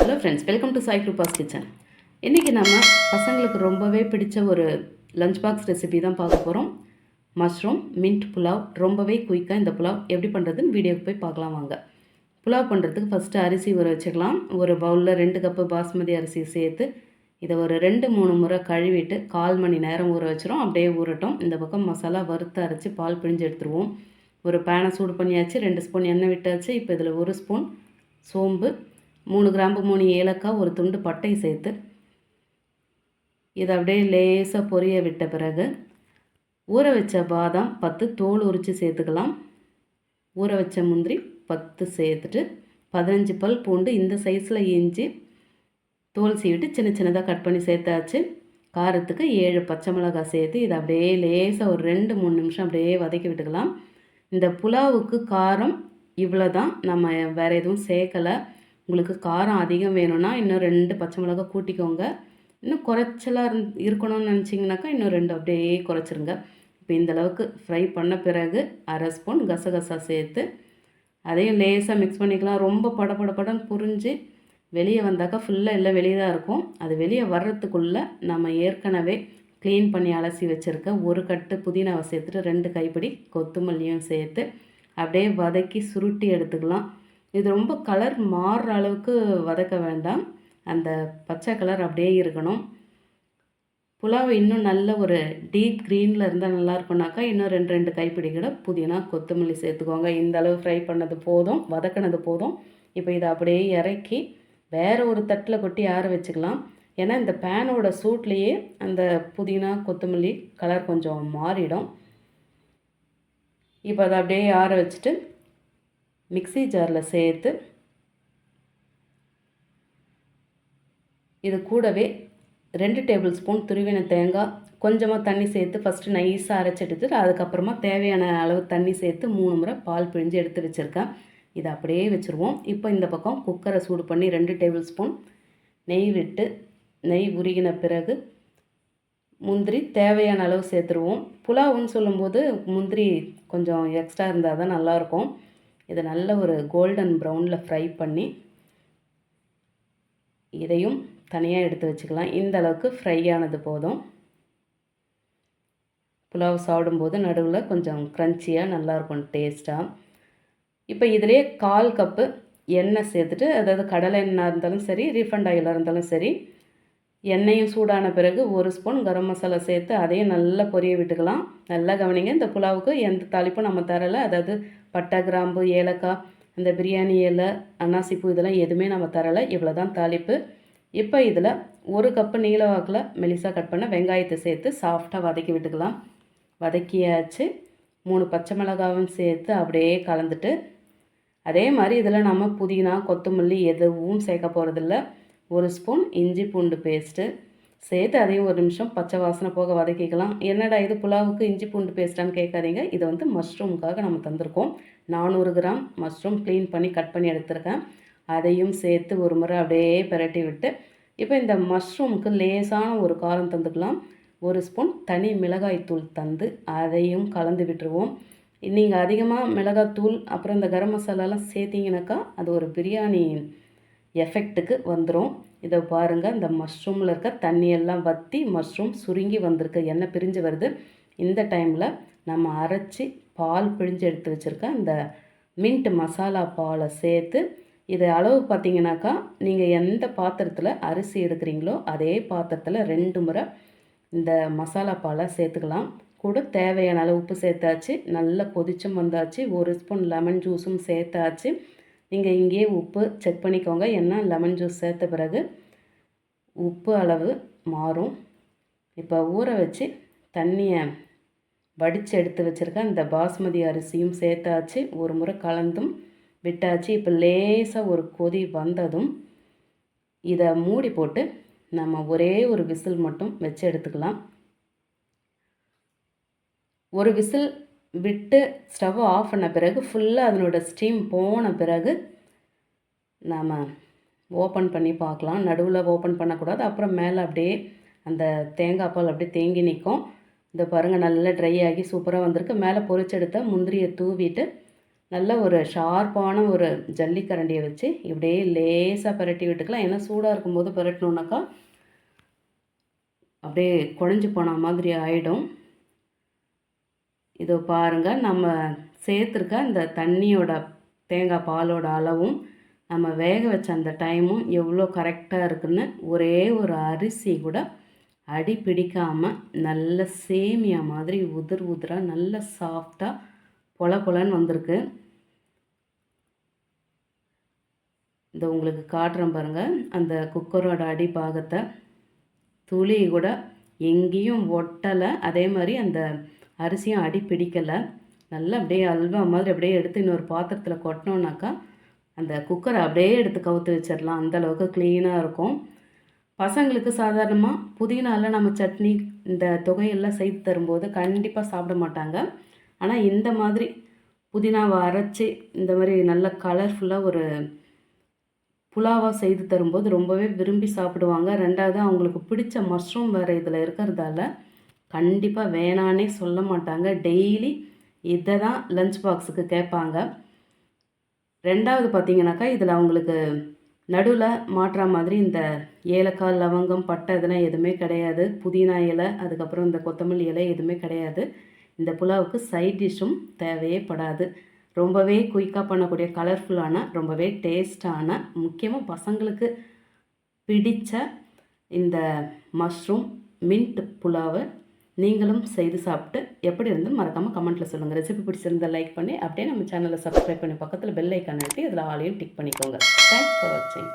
Hello friends welcome to Sai Kripa's kitchen இன்றைக்கி நம்ம பசங்களுக்கு ரொம்பவே பிடிச்ச ஒரு லஞ்ச் பாக்ஸ் ரெசிபி தான் பார்க்க போகிறோம் மஷ்ரூம் மின்ட் புலாவ் ரொம்பவே குயிக்காக இந்த புலாவ் எப்படி பண்ணுறதுன்னு வீடியோக்கு போய் பார்க்கலாம் வாங்க. புலாவ் பண்ணுறதுக்கு ஃபஸ்ட்டு அரிசி ஊற வச்சுக்கலாம். ஒரு பவுலில் ரெண்டு கப்பு பாஸ்மதி அரிசி சேர்த்து இதை ஒரு ரெண்டு மூணு முறை கழுவிட்டு கால் மணி நேரம் ஊற வச்சிரும். அப்படியே ஊறட்டும். இந்த பக்கம் மசாலா வறுத்து அரைச்சி பால் பிழிஞ்சு எடுத்துருவோம். ஒரு பேனை சூடு பண்ணியாச்சு ரெண்டு ஸ்பூன் எண்ணெய் விட்டாச்சு. இப்போ இதில் ஒரு ஸ்பூன் சோம்பு மூணு கிராம்பு மூணு ஏலக்காய் ஒரு துண்டு பட்டை சேர்த்து இதை அப்படியே லேசாக பொரிய விட்ட பிறகு ஊற வச்ச பாதாம் பத்து தோல் உரித்து சேர்த்துக்கலாம். ஊற வச்ச முந்திரி பத்து சேர்த்துட்டு பதினஞ்சு பல் பூண்டு இந்த சைஸில் இஞ்சி தோல் சீவிட்டு சின்ன சின்னதாக கட் பண்ணி சேர்த்தாச்சு. காரத்துக்கு ஏழு பச்சை மிளகாய் சேர்த்து இதை அப்படியே லேசாக ஒரு ரெண்டு மூணு நிமிஷம் அப்படியே வதக்கி விட்டுக்கலாம். இந்த புலாவுக்கு காரம் இவ்வளோ தான் நம்ம வேறு எதுவும் சேர்க்கலை. உங்களுக்கு காரம் அதிகம் வேணும்னா இன்னும் ரெண்டு பச்சை மிளகாய் கூட்டிக்கோங்க. இன்னும் குறைச்சலாக இருந் இருக்கணும்னு நினச்சிங்கனாக்கா இன்னும் ரெண்டு அப்படியே குறைச்சிருங்க. இப்போ இந்த அளவுக்கு ஃப்ரை பண்ண பிறகு அரை ஸ்பூன் கசகசா சேர்த்து அதையும் லேசாக மிக்ஸ் பண்ணிக்கலாம். ரொம்ப பட புரிஞ்சு வெளியே வந்தாக்கா ஃபுல்லாக எல்லாம் வெளியே தான் இருக்கும். அது வெளியே வர்றதுக்குள்ளே நம்ம ஏற்கனவே க்ளீன் பண்ணி அலசி வச்சுருக்க ஒரு கட்டு புதினாவை சேர்த்துட்டு ரெண்டு கைப்பிடி கொத்தமல்லியும் சேர்த்து அப்படியே வதக்கி சுருட்டி எடுத்துக்கலாம். இது ரொம்ப கலர் மாறுற அளவுக்கு வதக்க வேண்டாம். அந்த பச்சை கலர் அப்படியே இருக்கணும். புலாவை இன்னும் நல்ல ஒரு டீப் க்ரீனில் இருந்தால் நல்லா இருக்கும்னாக்கா இன்னும் ரெண்டு ரெண்டு கைப்பிடி கூட புதினா கொத்தமல்லி சேர்த்துக்கோங்க. இந்த அளவு ஃப்ரை பண்ணது போதும் வதக்கினது போதும். இப்போ இதை அப்படியே இறக்கி வேறு ஒரு தட்டில் கொட்டி ஆற வச்சுக்கலாம். ஏன்னா இந்த பேனோட சூட்லேயே அந்த புதினா கொத்தமல்லி கலர் கொஞ்சம் மாறிடும். இப்போ அதை அப்படியே ஆற வச்சுட்டு மிக்ஸி ஜாரில் சேர்த்து இது கூடவே ரெண்டு டேபிள் ஸ்பூன் துருவின தேங்காய் கொஞ்சமாக தண்ணி சேர்த்து ஃபஸ்ட்டு நைஸாக அரைச்சி எடுத்துட்டு அதுக்கப்புறமா தேவையான அளவு தண்ணி சேர்த்து மூணு முறை பால் பிழிஞ்சு எடுத்து வச்சுருக்கேன். இதை அப்படியே வச்சுருவோம். இப்போ இந்த பக்கம் குக்கரை சூடு பண்ணி ரெண்டு டேபிள் ஸ்பூன் நெய் விட்டு நெய் உருகின பிறகு முந்திரி தேவையான அளவு சேர்த்துருவோம். புலாவுன்னு சொல்லும்போது முந்திரி கொஞ்சம் எக்ஸ்ட்ரா இருந்தால் தான் நல்லாயிருக்கும். இதை நல்ல ஒரு கோல்டன் ப்ரௌனில் ஃப்ரை பண்ணி இதையும் தனியாக எடுத்து வச்சுக்கலாம். இந்த அளவுக்கு ஃப்ரை ஆனது போதும். புலாவ் சாப்பிடும்போது நடுவில் கொஞ்சம் க்ரன்ச்சியாக நல்லாயிருக்கும் டேஸ்ட்டாக இப்போ இதிலே கால் கப்பு எண்ணெய் சேர்த்துட்டு அதாவது கடலை எண்ணெய் இருந்தாலும் சரி ரீஃபண்ட் ஆயிலாக இருந்தாலும் சரி எண்ணெயும் சூடான பிறகு ஒரு ஸ்பூன் கரம் மசாலா சேர்த்து அதையும் நல்லா பொரிய விட்டுக்கலாம். நல்லா கவனிங்க இந்த புலாவுக்கு எந்த தாளிப்பும் நம்ம தரலை. அதாவது பட்டை கிராம்பு ஏலக்காய் அந்த பிரியாணி இலை அன்னாசிப்பூ இதெல்லாம் எதுவுமே நம்ம தரலை. இவ்வளோ தான் தாளிப்பு. இப்போ இதில் ஒரு கப்பு நீல வாக்கில் மெலிசாக கட் பண்ண வெங்காயத்தை சேர்த்து சாஃப்டாக வதக்கி விட்டுக்கலாம். வதக்கியாச்சு. மூணு பச்சை மிளகாவும் சேர்த்து அப்படியே கலந்துட்டு அதே மாதிரி இதில் நம்ம புதினா கொத்தமல்லி எதுவும் சேர்க்க போகிறதில்ல ஒரு ஸ்பூன் இஞ்சி பூண்டு பேஸ்ட்டு சேர்த்து அதையும் ஒரு நிமிஷம் பச்சை வாசனை போக வதக்கிக்கலாம். என்னடா இது புலாவுக்கு இஞ்சி பூண்டு பேஸ்ட்டான்னு கேட்காதீங்க. இது வந்து மஷ்ரூமுக்காக நம்ம தந்திருக்கோம். நானூறு கிராம் மஷ்ரூம் க்ளீன் பண்ணி கட் பண்ணி எடுத்திருக்கேன். அதையும் சேர்த்து ஒரு முறை அப்படியே பிரட்டி விட்டு இப்போ இந்த மஷ்ரூமுக்கு லேசான ஒரு காரம் தந்துக்கலாம். ஒரு ஸ்பூன் தனி மிளகாய்த்தூள் தந்து அதையும் கலந்து விட்டுருவோம். நீங்கள் அதிகமாக மிளகாத்தூள் அப்புறம் இந்த கரம் மசாலாலாம் சேர்த்திங்கனாக்கா அது ஒரு பிரியாணி எஃபெக்ட்டுக்கு வந்துடும் இதை பாருங்கள் இந்த மஷ்ரூமில் இருக்க தண்ணியெல்லாம் வற்றி மஷ்ரூம் சுருங்கி வந்திருக்கு. எண்ணெய் பிரிஞ்சு வருது. இந்த டைமில் நம்ம அரைச்சி பால் பிழிஞ்சு எடுத்து வச்சுருக்க இந்த மின்ட் மசாலா பாலை சேர்த்து இது அளவு பார்த்தீங்கன்னாக்கா நீங்கள் எந்த பாத்திரத்தில் அரிசி எடுக்கிறீங்களோ அதே பாத்திரத்தில் ரெண்டு முறை இந்த மசாலா பாலை சேர்த்துக்கலாம். கூட தேவையான அளவு உப்பு சேர்த்தாச்சு. நல்லா கொதிச்சும் வந்தாச்சு. ஒரு ஸ்பூன் லெமன் ஜூஸும் சேர்த்தாச்சு. நீங்கள் இங்கேயே உப்பு செக் பண்ணிக்கோங்க. ஏன்னா லெமன் ஜூஸ் சேர்த்த பிறகு உப்பு அளவு மாறும். இப்போ ஊற வச்சு தண்ணியை வடித்து எடுத்து வச்சுருக்க இந்த பாஸ்மதி அரிசியும் சேர்த்தாச்சு. ஒரு முறை கலந்தும் விட்டாச்சு. இப்போ லேசாக ஒரு கொதி வந்ததும் இதை மூடி போட்டு நம்ம ஒரே ஒரு விசில் மட்டும் வச்சு எடுத்துக்கலாம். ஒரு விசில் விட்டு ஸ்டவ் ஆஃப் பண்ண பிறகு ஃபுல்லாக அதனோட ஸ்டீம் போன பிறகு நாம் ஓப்பன் பண்ணி பார்க்கலாம். நடுவில் ஓப்பன் பண்ணக்கூடாது. அப்புறம் மேலே அப்படியே அந்த தேங்காய் பால் அப்படியே தேங்கி நிற்கும். இந்த பாருங்கள் நல்லா ட்ரை ஆகி சூப்பராக வந்திருக்கு. மேலே பொறிச்செடுத்த முந்திரியை தூவிட்டு நல்ல ஒரு ஷார்ப்பான ஒரு ஜல்லிக்கரண்டியை வச்சு இப்படியே லேசாக பரட்டி விட்டுக்கலாம். ஏன்னா சூடாக இருக்கும்போது பரட்டணுன்னாக்கா அப்படியே குழஞ்சி போன மாதிரி ஆகிடும் இதோ பாருங்கள் நம்ம சேர்த்துருக்க அந்த தண்ணியோட தேங்காய் பாலோட அளவும் நம்ம வேக வச்ச அந்த டைமும் எவ்வளோ கரெக்டாக இருக்குன்னு ஒரே ஒரு அரிசி கூட அடி பிடிக்காமல் நல்ல சேமியா மாதிரி உதிர் உதிராக நல்ல சாஃப்டாக பொல பொலன்னு வந்திருக்கு. இந்த உங்களுக்கு காட்டுறேன் பாருங்கள் அந்த குக்கரோட அடி பாகத்தை துளி கூட எங்கேயும் ஒட்டலை அதே மாதிரி அந்த அரிசியும் அடி பிடிக்கலை. நல்லா அப்படியே அல்வா மாதிரி அப்படியே எடுத்து இன்னொரு பாத்திரத்தில் கொட்டினோன்னாக்கா அந்த குக்கரை அப்படியே எடுத்து கவுத்து வச்சிடலாம். அந்தளவுக்கு க்ளீனாக இருக்கும். பசங்களுக்கு சாதாரணமாக புதினால நம்ம சட்னி இந்த தொகையெல்லாம் செய்து தரும்போது கண்டிப்பாக சாப்பிட மாட்டாங்க. ஆனால் இந்த மாதிரி புதினாவை அரைச்சி இந்த மாதிரி நல்ல கலர்ஃபுல்லாக ஒரு புலாவாக செய்து தரும்போது ரொம்பவே விரும்பி சாப்பிடுவாங்க. ரெண்டாவது அவங்களுக்கு பிடிச்ச மஷ்ரூம் வேறு இதில் இருக்கிறதால கண்டிப்பாக வேணான்னே சொல்ல மாட்டாங்க. டெய்லி இதை தான் லஞ்ச் பாக்ஸுக்கு கேட்பாங்க. ரெண்டாவது பார்த்தீங்கனாக்கா இதில் அவங்களுக்கு நடுவில் மாட்டுற மாதிரி இந்த ஏலக்காய் லவங்கம் பட்டை இதெல்லாம் எதுவுமே கிடையாது. புதினா இலை அதுக்கப்புறம் இந்த கொத்தமல்லி இலை எதுவுமே கிடையாது. இந்த புலாவுக்கு சைட் டிஷ்ஷும் தேவையே படாது. ரொம்பவே குயிக்காக பண்ணக்கூடிய கலர்ஃபுல்லான ரொம்பவே டேஸ்டான முக்கியமாக பசங்களுக்கு பிடித்த இந்த மஷ்ரூம் மின்ட் புலாவை நீங்களும் செய்து சாப்பிட்டு எப்படி இருந்து மறக்காமல் கமெண்ட்டில் சொல்லுங்கள் ரெசிபி பிடிச்சிருந்தால் லைக் பண்ணி அப்படியே நம்ம சேனலை சப்ஸ்கிரைப் பண்ணி பக்கத்தில் பெல் ஐக்கான் அழுத்தி அதில் ஆலையும் டிக் பண்ணிக்கோங்க. தேங்க்ஸ் ஃபார் வாட்சிங்